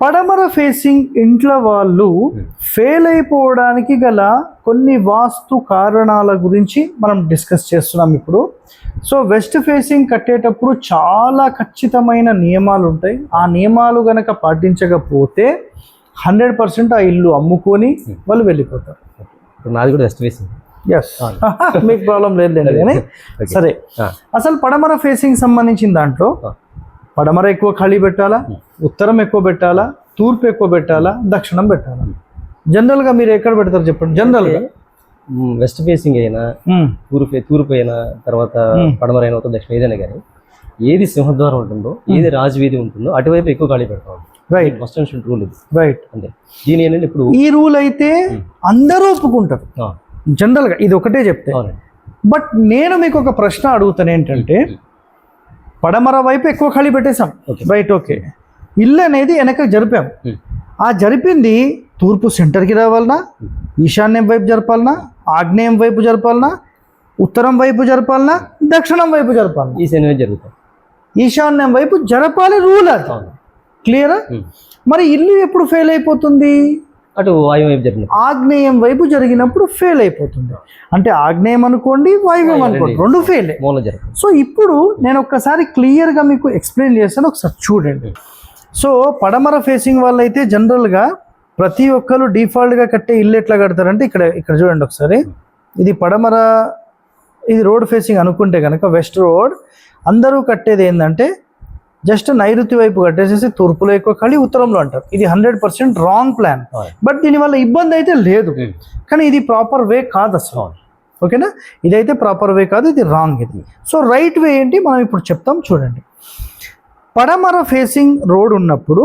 పడమర ఫేసింగ్ ఇంట్లో వాళ్ళు ఫెయిల్ అయిపోవడానికి గల కొన్ని వాస్తు కారణాల గురించి మనం డిస్కస్ చేస్తున్నాం ఇప్పుడు. సో వెస్ట్ ఫేసింగ్ కట్టేటప్పుడు చాలా ఖచ్చితమైన నియమాలు ఉంటాయి. ఆ నియమాలు గనక పాటించకపోతే హండ్రెడ్ పర్సెంట్ ఆ ఇల్లు అమ్ముకొని వాళ్ళు వెళ్ళిపోతారు. ఇప్పుడు నాది కూడా వెస్ట్ ఫేసింగ్. ఎస్ మీకు ప్రాబ్లం లేదు కానీ సరే. అసలు పడమర ఫేసింగ్ సంబంధించిన దాంట్లో. పడమర ఎక్కువ ఖాళీ పెట్టాలా? ఉత్తరం ఎక్కువ పెట్టాలా? తూర్పు ఎక్కువ పెట్టాలా? దక్షిణం పెట్టాలా? జనరల్గా మీరు ఎక్కడ పెడతారు చెప్పండి. జనరల్గా వెస్ట్ ఫేసింగ్ అయినా. తూర్పు తూర్పు అయినా తర్వాత. పడమర అయినా దక్షిణ ఏదైనా కానీ ఏది సింహద్వారం ఉంటుందో ఏది రాజవీధి ఉంటుందో అటువైపు ఎక్కువ ఖాళీ పెడతాం. రైట్ ఫస్ట్ అండ్ రూల్ ఇది. రైట్ అంతే. దీని ఏంటంటే ఇప్పుడు ఈ రూల్ అయితే అందరూ ఒప్పుకుంటారు. జనరల్గా ఇది ఒకటే చెప్తే. బట్ నేను మీకు ఒక ప్రశ్న అడుగుతాను ఏంటంటే పడమర వైపు ఎక్కువ ఖాళీ పెట్టేశాం. రైట్ ఓకే ఇల్లు అనేది వెనక జరిపాం. Hmm. ఆ జరిపింది తూర్పు సెంటర్కి రావాలనా ఈశాన్యం వైపు జరపాలనా ఆగ్నేయం వైపు జరపాలనా ఉత్తరం వైపు జరపాలనా దక్షిణం వైపు జరపాలనా ఈ శనివే జరుగుతాం ఈశాన్యం వైపు జరపాలి రూల్ అవును. క్లియరా Hmm. మరి ఇల్లు ఎప్పుడు ఫెయిల్ అయిపోతుంది? అటు వాయువు వైపు జరిగిన ఆగ్నేయం వైపు జరిగినప్పుడు ఫెయిల్ అయిపోతుంది. అంటే ఆగ్నేయం అనుకోండి వాయువ్యం అనుకోండి రెండు ఫెయిల్ సో ఇప్పుడు నేను ఒక్కసారి క్లియర్గా మీకు ఎక్స్ప్లెయిన్ చేస్తాను ఒకసారి చూడండి. సో పడమర ఫేసింగ్ వాళ్ళైతే జనరల్గా ప్రతి ఒక్కరు డిఫాల్ట్గా కట్టే ఇల్లు ఎట్లా కడతారంటే ఇక్కడ ఇక్కడ చూడండి ఒకసారి. ఇది పడమర ఇది రోడ్ ఫేసింగ్ అనుకుంటే కనుక వెస్ట్ రోడ్ అందరూ కట్టేది ఏంటంటే జస్ట్ నైరుతి వైపు కట్టేసేసి తూర్పులో ఎక్కువ ఖాళీ ఉత్తరంలో అంటారు. ఇది hundred percent wrong plan. But దీనివల్ల ఇబ్బంది అయితే లేదు. కానీ ఇది ప్రాపర్ వే కాదు అసలు. ఓకేనా? ఇదైతే ప్రాపర్ వే కాదు ఇది రాంగ్ ఇది. సో రైట్ వే ఏంటి? మనం ఇప్పుడు చెప్తాం చూడండి. పడమర ఫేసింగ్ రోడ్ ఉన్నప్పుడు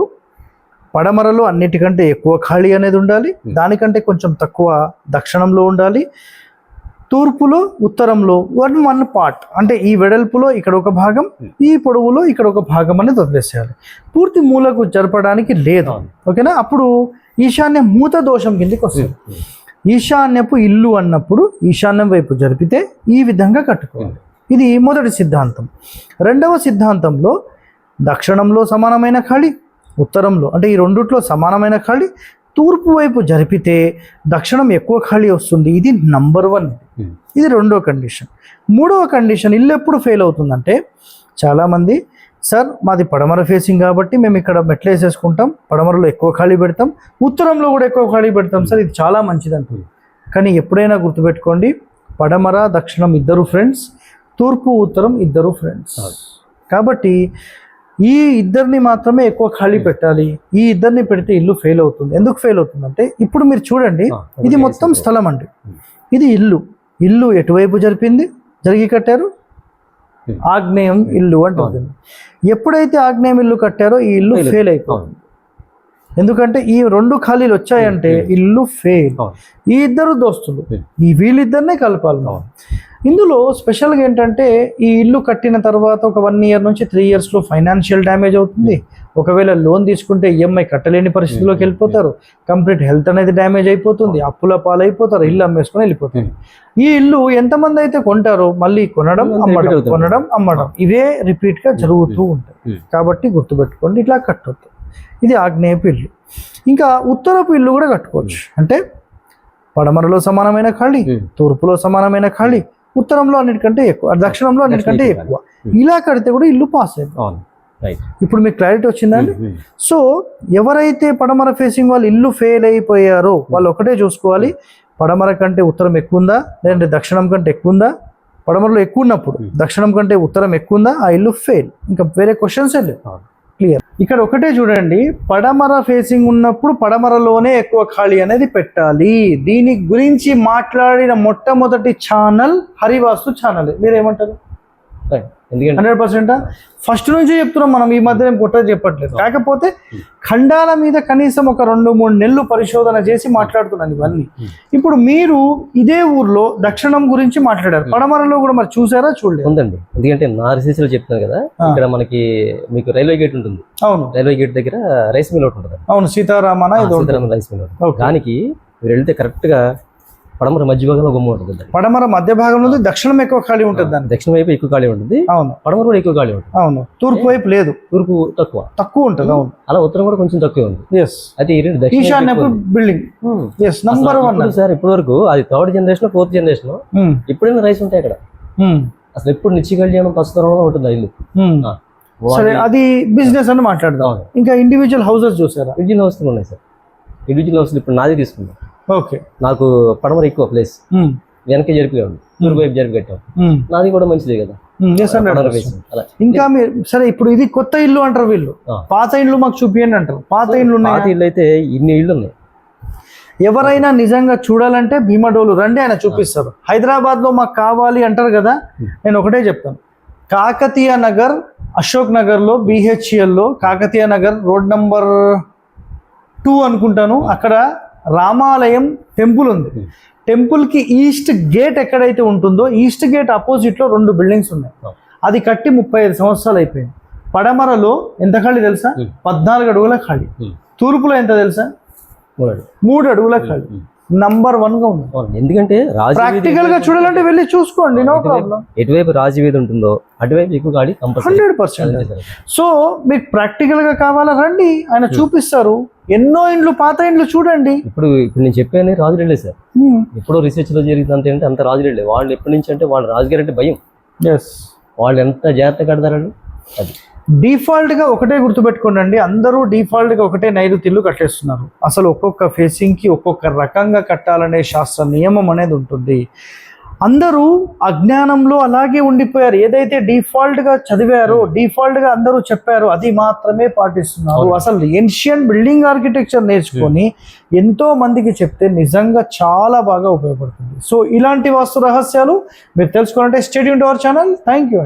పడమరలో అన్నిటికంటే ఎక్కువ ఖాళీ అనేది ఉండాలి. దానికంటే కొంచెం తక్కువ దక్షిణంలో ఉండాలి. తూర్పులో ఉత్తరంలో వన్ వన్ పార్ట్ అంటే ఈ వెడల్పులో ఇక్కడ ఒక భాగం ఈ పొడవులో ఇక్కడ ఒక భాగం అనేది వదిలేసేయాలి. పూర్తి మూలకు జరపడానికి లేదు. ఓకేనా? అప్పుడు ఈశాన్య మూత దోషం కిందకి వస్తుంది. ఈశాన్యపు ఇల్లు అన్నప్పుడు ఈశాన్యం వైపు జరిపితే ఈ విధంగా కట్టుకోవాలి. ఇది మొదటి సిద్ధాంతం. రెండవ సిద్ధాంతంలో దక్షిణంలో సమానమైన ఖాళీ ఉత్తరంలో అంటే ఈ రెండిట్లో సమానమైన ఖాళీ తూర్పు వైపు జరిపితే దక్షిణం ఎక్కువ ఖాళీ వస్తుంది. ఇది నంబర్ వన్ Hmm. ఇది రెండో కండిషన్ మూడవ కండిషన్ ఇల్లు ఎప్పుడు ఫెయిల్ అవుతుందంటే చాలామంది సార్ మాది పడమర ఫేసింగ్ కాబట్టి మేము ఇక్కడ మెట్లు వేసేసుకుంటాం పడమరలో ఎక్కువ ఖాళీ పెడతాం ఉత్తరంలో కూడా ఎక్కువ ఖాళీ పెడతాం సార్ ఇది చాలా మంచిది అంటుంది కానీ ఎప్పుడైనా గుర్తుపెట్టుకోండి పడమర దక్షిణం ఇద్దరు ఫ్రెండ్స్ తూర్పు ఉత్తరం ఇద్దరు ఫ్రెండ్స్ కాబట్టి ఈ ఇద్దరిని మాత్రమే ఎక్కువ ఖాళీ పెట్టాలి. ఈ ఇద్దరిని పెడితే ఇల్లు ఫెయిల్ అవుతుంది. ఎందుకు ఫెయిల్ అవుతుందంటే ఇప్పుడు మీరు చూడండి ఇది మొత్తం స్థలం అండి. ఇది ఇల్లు. ఇల్లు ఎటువైపు జరిపింది? జరిగి కట్టారు. ఆగ్నేయం ఇల్లు అంటుంది. ఎప్పుడైతే ఆగ్నేయం ఇల్లు కట్టారో ఈ ఇల్లు ఫెయిల్. అయిపోతుంది. ఎందుకంటే ఈ రెండు ఖాళీలు వచ్చాయంటే. ఇల్లు ఫెయిల్. ఈ ఇద్దరు దోస్తులు. ఈ వీళ్ళిద్దరినే కలపాలి మనం. ఇందులో స్పెషల్గా ఏంటంటే ఈ ఇల్లు కట్టిన తర్వాత ఒక వన్ ఇయర్ నుంచి త్రీ ఇయర్స్లో ఫైనాన్షియల్ డ్యామేజ్ అవుతుంది. ఒకవేళ లోన్ తీసుకుంటే ఈఎంఐ కట్టలేని పరిస్థితిలోకి వెళ్ళిపోతారు. కంప్లీట్ హెల్త్ అనేది డ్యామేజ్ అయిపోతుంది. అప్పుల పాలైపోతారు. ఇల్లు అమ్మేసుకొని వెళ్ళిపోతారు. ఈ ఇల్లు ఎంతమంది అయితే కొంటారో మళ్ళీ కొనడం Repeat అమ్మడం. కొనడం అమ్మడం. ఇవే రిపీట్గా జరుగుతూ ఉంటాయి. Hmm. కాబట్టి గుర్తుపెట్టుకోండి ఇట్లా కట్టొద్దు. ఇది ఆగ్నేయపు ఇల్లు. ఇంకా ఉత్తరపు ఇల్లు కూడా కట్టుకోవచ్చు. అంటే పడమరలో సమానమైన ఖాళీ Hmm. తూర్పులో సమానమైన ఖాళీ ఉత్తరంలో అన్నిటికంటే ఎక్కువ దక్షిణంలో అన్నిటికంటే ఎక్కువ. Hmm. ఇలా కడితే కూడా ఇల్లు పాస్ రైట్ ఇప్పుడు మీకు క్లారిటీ వచ్చిందండి? సో ఎవరైతే పడమర ఫేసింగ్ వాళ్ళు ఇల్లు ఫెయిల్ అయిపోయారో వాళ్ళు ఒకటే చూసుకోవాలి. పడమర కంటే ఉత్తరం ఎక్కువ ఉందా లేదంటే దక్షిణం కంటే ఎక్కువ ఉందా పడమరలో ఎక్కువ ఉన్నప్పుడు దక్షిణం కంటే ఉత్తరం ఎక్కువ ఉందా ఆ ఇల్లు ఫెయిల్ ఇంకా వేరే క్వశ్చన్స్ లేవు ఇక్కడ ఒకటే చూడండి పడమర ఫేసింగ్ ఉన్నప్పుడు పడమరలోనే ఎక్కువ ఖాళీ అనేది పెట్టాలి. దీని గురించి మాట్లాడిన మొట్టమొదటి ఛానల్ హరివాస్తు ఛానల్ మీరేమంటారు? రైట్ ఎందుకంటే హండ్రెడ్ పర్సెంట్? ఫస్ట్ నుంచి చెప్తున్నాం మనం ఈ మధ్య నేను చెప్పట్లేదు. కాకపోతే ఖండాల మీద కనీసం ఒక రెండు మూడు నెలలు పరిశోధన చేసి మాట్లాడుతున్నాను ఇవన్నీ. ఇప్పుడు మీరు ఇదే ఊర్లో దక్షిణం గురించి మాట్లాడారు. పడమరలో కూడా మరి చూసారా చూడలేదు? ఉందండి. ఎందుకంటే నా రీసెర్చ్లో చెప్తున్నాను కదా. ఇక్కడ మనకి మీకు రైల్వే గేట్ ఉంటుంది. అవును. రైల్వే గేట్ దగ్గర రైస్ మిల్ ఒకటి ఉంటుంది అవును సీతారామన. Sitarama rice mill. దానికి మీరు వెళ్తే కరెక్ట్గా పడమర మధ్య భాగంలో గుమ్మం ఉంటుంది. పడమర మధ్య భాగం నుండి దక్షిణం ఎక్కువ ఖాళీ ఉంటుంది దానికి. దక్షిణ వైపు ఎక్కువ ఖాళీ ఉంటుంది. అవును. పడమర కూడా ఎక్కువ ఖాళీ ఉంటుంది. అవును. తూర్పు వైపు లేదు. తూర్పు తక్కువ. తక్కువ ఉంటుంది అవును. అలా ఉత్తరం కూడా కొంచెం తక్కువ ఉంది. ఎస్ అయితే ఈ రెండు దక్షిణ. Building. S number one sir ఇప్పటి వరకు అది థర్డ్ జనరేషన్ ఫోర్త్ జనరేషన్ ఇప్పుడైనా రైస్ ఉంటాయి అక్కడ. అసలు ఎప్పుడు నిత్య కళ్యాణం పసుతరంలో ఉంటుంది ఇల్లు? ఆ. సరే అది బిజినెస్ అని మాట్లాడదాం. ఇంకా ఇండివిజువల్ హౌసెస్ చూసారా? ఇండివిజువల్ హౌస్లు ఉన్నాయి సార్. ఇండివిజువల్ హౌస్లు ఇప్పుడు నాది తీసుకున్నాం ఓకే. నాకు పడమర ఎక్కువ ప్లేస్ వెనక జరిపి ఉంది. తూర్పు వైపు జరిపి కట్టాం నాది కూడా మంచిదే కదా. ఇంకా మీరు సరే ఇప్పుడు ఇది కొత్త ఇల్లు అంటారు వీళ్ళు. పాత ఇల్లు మాకు చూపియండి అంటారు. పాత ఇల్లు పాత ఇల్లు అయితే ఇన్ని ఇళ్ళు ఉన్నాయి ఎవరైనా నిజంగా చూడాలంటే భీమడోలు రండి ఆయన చూపిస్తారు. హైదరాబాద్లో మాకు కావాలి అంటారు కదా నేను ఒకటే చెప్తాను. కాకతీయ నగర్ అశోక్ నగర్లో BHEL లో Kakatiya Nagar road number two అనుకుంటాను. అక్కడ రామాలయం టెంపుల్ ఉంది. టెంపుల్కి ఈస్ట్ గేట్ ఎక్కడైతే ఉంటుందో ఈస్ట్ గేట్ అపోజిట్లో రెండు బిల్డింగ్స్ ఉన్నాయి. అది కట్టి ముప్పై ఐదు సంవత్సరాలు అయిపోయింది. పడమరలో ఎంత ఖాళీ తెలుసా. పద్నాలుగు అడుగుల ఖాళీ. తూర్పులో ఎంత తెలుసా? మూడు. అడుగుల. ఖాళీ. నంబర్ వన్గా ఉంది. ఎందుకంటే ప్రాక్టికల్గా చూడాలంటే వెళ్ళి చూసుకోండి నో ప్రాబ్లం ఎటువైపు రాజు వీధి ఉంటుందో అటువైపు ఎక్కువ గాడి కంపల్సరీ. హండ్రెడ్ పర్సెంట్ సో మీకు ప్రాక్టికల్గా కావాలా? రండి. ఆయన చూపిస్తారు. ఎన్నో ఇండ్లు పాత ఇండ్లు చూడండి. ఇప్పుడు ఇప్పుడు నేను చెప్పాను రాజు వెళ్ళే సార్. ఎప్పుడో రీసెర్చ్లో జరిగింది అంత ఏంటంటే అంత రాజు వెళ్ళే వాళ్ళు ఎప్పటి నుంచి అంటే వాళ్ళు రాజుగారు అంటే భయం. ఎస్ వాళ్ళు ఎంత జాగ్రత్త కడతారండి అది. డిఫాల్ట్గా ఒకటే గుర్తుపెట్టుకోండి అందరూ డిఫాల్ట్గా ఒకటే నైరుతిల్లు కట్టేస్తున్నారు. అసలు ఒక్కొక్క ఫేసింగ్కి ఒక్కొక్క రకంగా కట్టాలనే శాస్త్ర నియమం అనేది ఉంటుంది. అందరూ అజ్ఞానంలో అలాగే ఉండిపోయారు. ఏదైతే డిఫాల్ట్గా చదివారో డిఫాల్ట్గా అందరూ చెప్పారో అది మాత్రమే పాటిస్తున్నారు. అసలు ఏన్షియన్ బిల్డింగ్ ఆర్కిటెక్చర్ నేర్చుకొని ఎంతో మందికి చెప్తే నిజంగా చాలా బాగా ఉపయోగపడుతుంది. సో ఇలాంటి వాస్తు రహస్యాలు మీరు తెలుసుకోవాలంటే stay tuned to our channel thank you